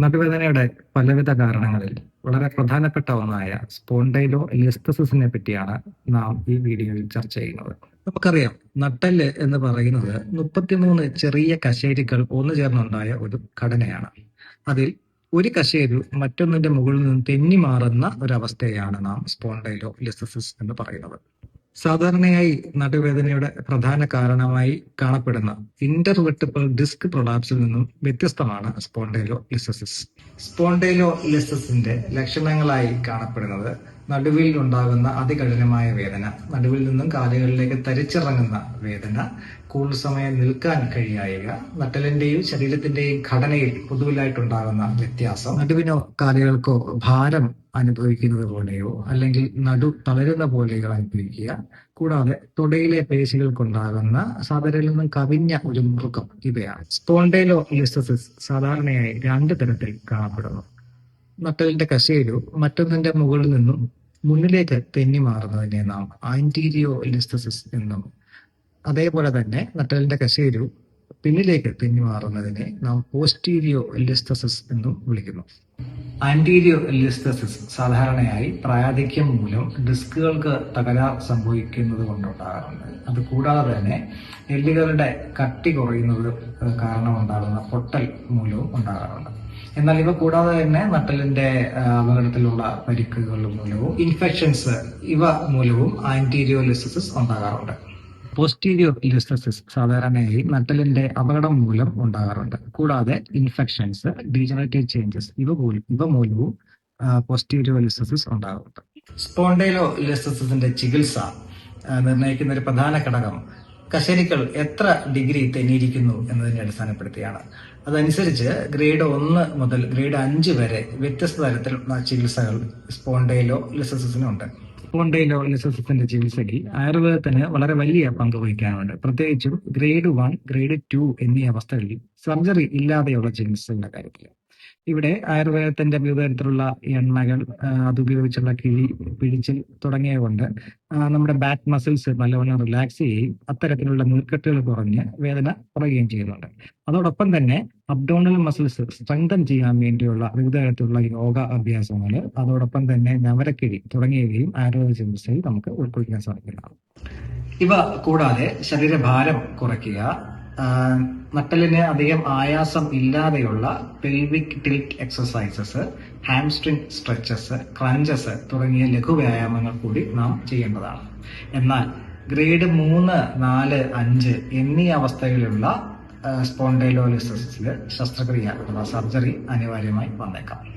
നടുവേദനയുടെ പലവിധ കാരണങ്ങളിൽ വളരെ പ്രധാനപ്പെട്ട ഒന്നായ സ്പോണ്ടൈലോ ലിസ്തസിസിനെ പറ്റിയാണ് നാം ഈ വീഡിയോയിൽ ചർച്ച ചെയ്യുന്നത്. നമുക്കറിയാം നട്ടൽ എന്ന് പറയുന്നത് മുപ്പത്തിമൂന്ന് ചെറിയ കശേരികൾ ഒന്നു ചേർന്നുണ്ടായ ഒരു ഘടനയാണ്. അതിൽ ഒരു കശേരു മറ്റൊന്നിന്റെ മുകളിൽ നിന്ന് തെന്നി മാറുന്ന ഒരവസ്ഥയാണ് നാം സ്പോണ്ടൈലോ ലിസ്തസിസ് എന്ന് പറയുന്നത്. സാധാരണയായി നടുവേദനയുടെ പ്രധാന കാരണമായി കാണപ്പെടുന്ന ഇന്റർവെർട്ടിപ്പൽ ഡിസ്ക് പ്രൊലാപ്സിൽ നിന്നും വ്യത്യസ്തമാണ് സ്പോണ്ടൈലോ ലിസസിസ് സ്പോണ്ടൈലോ ലിസസിന്റെ ലക്ഷണങ്ങളായി കാണപ്പെടുന്നത് നടുവിൽ ഉണ്ടാകുന്ന അതികഠിനമായ വേദന നടുവിൽ നിന്നും കാലുകളിലേക്ക് തരിച്ചിറങ്ങുന്ന വേദന കൂടുതൽ സമയം നിൽക്കാൻ കഴിയായിക നട്ടലിന്റെയും ശരീരത്തിന്റെയും ഘടനയിൽ പൊതുവിലായിട്ടുണ്ടാകുന്ന വ്യത്യാസം നടുവിനോ കാലുകൾക്കോ ഭാരം അനുഭവിക്കുന്നത് പോലെയോ അല്ലെങ്കിൽ നടു തളരുന്ന പോലെയോ അനുഭവിക്കുക കൂടാതെ തുടയിലെ പേശികൾക്കുണ്ടാകുന്ന സാധാരണ നിന്നും കവിഞ്ഞ ഒരു മുറുക്കം ഇവയാണ്. സ്പോണ്ടേലോ ലിസ്റ്റസിസ് സാധാരണയായി രണ്ട് തരത്തിൽ കാണപ്പെടുന്നു. നട്ടലിന്റെ കശേരു മറ്റൊന്നിന്റെ മുകളിൽ നിന്നും മുന്നിലേക്ക് തെന്നി മാറുന്നതിനെ നാം ആന്റീരിയോ ലിസ്റ്റസിസ് എന്നും അതേപോലെ തന്നെ നട്ടലിന്റെ കശേരു പിന്നിലേക്ക് തെന്നി മാറുന്നതിനെ നാം പോസ്റ്റീരിയോ ലിസ്റ്റസിസ് എന്നും വിളിക്കുന്നു. ആന്റീരിയോ ലിസ്റ്റസിസ് സാധാരണയായി പ്രായാധിക്യം മൂലം ഡിസ്കുകൾക്ക് തകരാർ സംഭവിക്കുന്നത് കൊണ്ടുണ്ടാകാറുണ്ട്. അത് കൂടാതെ തന്നെ എല്ലുകളുടെ കട്ടി കുറയുന്നത് കാരണമുണ്ടാകുന്ന പൊട്ടൽ മൂലവും ഉണ്ടാകാറുണ്ട്. എന്നാൽ ഇവ കൂടാതെ തന്നെ നട്ടലിന്റെ അപകടത്തിലുള്ള പരിക്കുകൾ മൂലവും ഇൻഫെക്ഷൻസ് ഇവ മൂലവും ആന്റീരിയോ ലിസ്റ്റസിസ് ഉണ്ടാകാറുണ്ട്. പോസ്റ്റീരിയോ ലിസ്റ്റസിസ് സാധാരണയായി നട്ടലിന്റെ അപകടം മൂലം ഉണ്ടാകാറുണ്ട്. കൂടാതെ ഇൻഫെക്ഷൻസ് ഡീജനറേറ്റീവ് ചേഞ്ചസ് ഇവ ഇവ മൂലവും പോസ്റ്റീരിയോ ലിസ്റ്റസിസ് ഉണ്ടാകാറുണ്ട്. സ്പോണ്ടൈലോ ലിസ്റ്റസിന്റെ ചികിത്സ നിർണയിക്കുന്ന ഒരു പ്രധാന ഘടകം കശേരികൾ എത്ര ഡിഗ്രി തെന്നിയിരിക്കുന്നു എന്നതിനെ അടിസ്ഥാനപ്പെടുത്തിയാണ്. അതനുസരിച്ച് ഗ്രേഡ് ഒന്ന് മുതൽ ഗ്രേഡ് അഞ്ച് വരെ വ്യത്യസ്ത തരത്തിലുള്ള ചികിത്സകൾ സ്പോണ്ടൈലോ ലിസസിസിനുണ്ട് സ്പോണ്ടൈലോ ലിസസിന്റെ ചികിത്സയ്ക്ക് ആയുർവേദത്തിന് വളരെ വലിയ പങ്ക് വഹിക്കാനുണ്ട്. പ്രത്യേകിച്ചും ഗ്രേഡ് വൺ ഗ്രേഡ് ടു എന്നീ അവസ്ഥകളിൽ സർജറി ഇല്ലാതെയുള്ള ചികിത്സകളുടെ കാര്യത്തിൽ. ഇവിടെ ആയുർവേദത്തിന്റെ വിവിധ തരത്തിലുള്ള എണ്ണകൾ അതുപയോഗിച്ചുള്ള കിഴി പിടിച്ചിൽ തുടങ്ങിയ കൊണ്ട് നമ്മുടെ ബാക്ക് മസിൽസ് നല്ലവണ്ണം റിലാക്സ് ചെയ്യുകയും അത്തരത്തിലുള്ള നീർക്കെട്ടുകൾ കുറഞ്ഞ് വേദന കുറയുകയും ചെയ്യുന്നുണ്ട്. അതോടൊപ്പം തന്നെ അബ്ഡോണൽ മസിൽസ് സ്ട്രെങ്തൻ ചെയ്യാൻ വേണ്ടിയുള്ള വിവിധ തരത്തിലുള്ള യോഗ അഭ്യാസങ്ങൾ അതോടൊപ്പം തന്നെ ഞവരക്കിഴി തുടങ്ങിയവയും ആരോഗ്യ ചികിത്സയിൽ നമുക്ക് ഉൾക്കൊള്ളിക്കാൻ സാധിക്കുന്നതാണ് ഇവ കൂടാതെ ശരീരഭാരം കുറയ്ക്കുക നട്ടലിന് അധികം ആയാസം ഇല്ലാതെയുള്ള pelvic tilt exercises hamstring stretches crunches തുടങ്ങിയ ലഘു വ്യായാമങ്ങൾ കൂടി നാം ചെയ്യേണ്ടതാണ്. എന്നാൽ ഗ്രേഡ് മൂന്ന് നാല് അഞ്ച് എന്നീ അവസ്ഥയിലുള്ള സ്പോണ്ടൈലോലിസിസിൽ ശസ്ത്രക്രിയ അഥവാ സർജറി അനിവാര്യമായി വന്നേക്കാം.